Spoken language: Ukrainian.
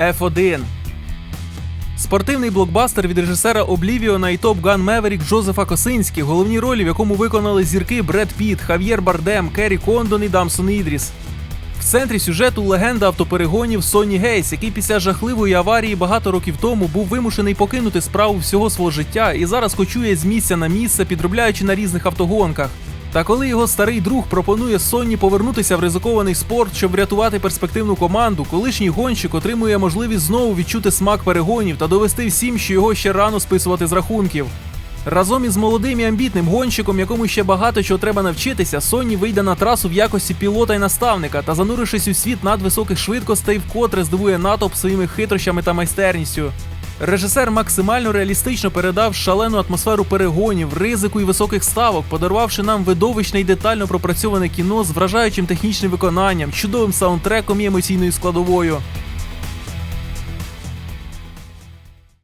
F1. Спортивний блокбастер від режисера Облівіона і Топ Ган Меверік Джозефа Косинські, головні ролі, в якому виконали зірки Бред Піт, Хав'єр Бардем, Керрі Кондон і Дамсон Ідріс. В центрі сюжету легенда автоперегонів Сонні Гейс, який після жахливої аварії багато років тому був вимушений покинути справу всього свого життя і зараз кочує з місця на місце, підробляючи на різних автогонках. Та коли його старий друг пропонує Сонні повернутися в ризикований спорт, щоб врятувати перспективну команду, колишній гонщик отримує можливість знову відчути смак перегонів та довести всім, що його ще рано списувати з рахунків. Разом із молодим і амбітним гонщиком, якому ще багато чого треба навчитися, Сонні вийде на трасу в якості пілота і наставника та, занурившись у світ надвисоких швидкостей, вкотре здивує натовп своїми хитрощами та майстерністю. Режисер максимально реалістично передав шалену атмосферу перегонів, ризику і високих ставок, подарувавши нам видовищне і детально пропрацьоване кіно з вражаючим технічним виконанням, чудовим саундтреком і емоційною складовою.